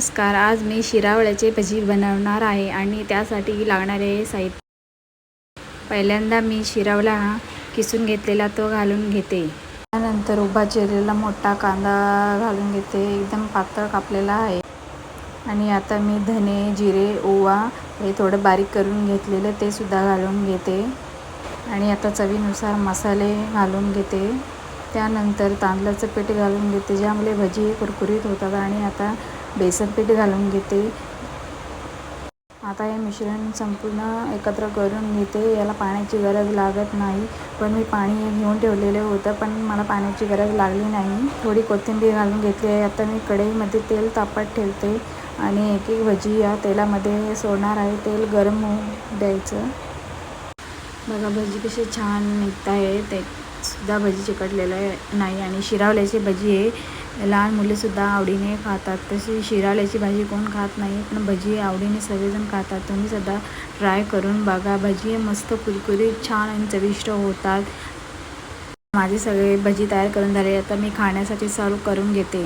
नमस्कार. आज मी शिरावळ्याचे भजी बनवणार आहे आणि त्यासाठी लागणारे साहित्य. पहिल्यांदा मी शिरावला किसून घेतलेला तो घालून घेते. त्यानंतर उभा चिरलेला मोठा कांदा घालून घेते. एकदम पातळ कापलेला आहे. आणि आता मी धने जिरे ओवा हे थोडं बारीक करून घेतलेलं ते सुद्धा घालून घेते. आणि आता चवीनुसार मसाले घालून घेते. त्यानंतर तांदळाचं पीठ घालून घेते ज्यामुळे भजी कुरकुरीत होतात. आणि आता बेसन पीठ घालून घेते. आता हे मिश्रण संपूर्ण एकत्र करून घेते. याला पाण्याची गरज लागत नाही. पण मी पाणी घेऊन ठेवलेलं होतं पण मला पाण्याची गरज लागली नाही. थोडी कोथिंबीर घालून घेतली आहे. आता मी कढईमध्ये तेल तापत ठेवते आणि एक एक भजी या तेलामध्ये सोडणार आहे. तेल गरम होऊ द्यायचं. बघा भजी कशी छान निघत आहे ते सुद्धा भजी चिकटलेलं आहे नाही आणि शिरावल्याची भजी आहे. लहान मुलेसुद्धा आवडीने खातात. तशी शिराळ्याची भाजी कोण खात नाही पण भजी आवडीने सगळेजण खातात. तुम्ही सुद्धा ट्राय करून बघा. भजी मस्त कुरकुरीत छान आणि चविष्ट होतात. माझे सगळे भजी तयार करून झाले. आता मी खाण्यासाठी सर्व करून घेते.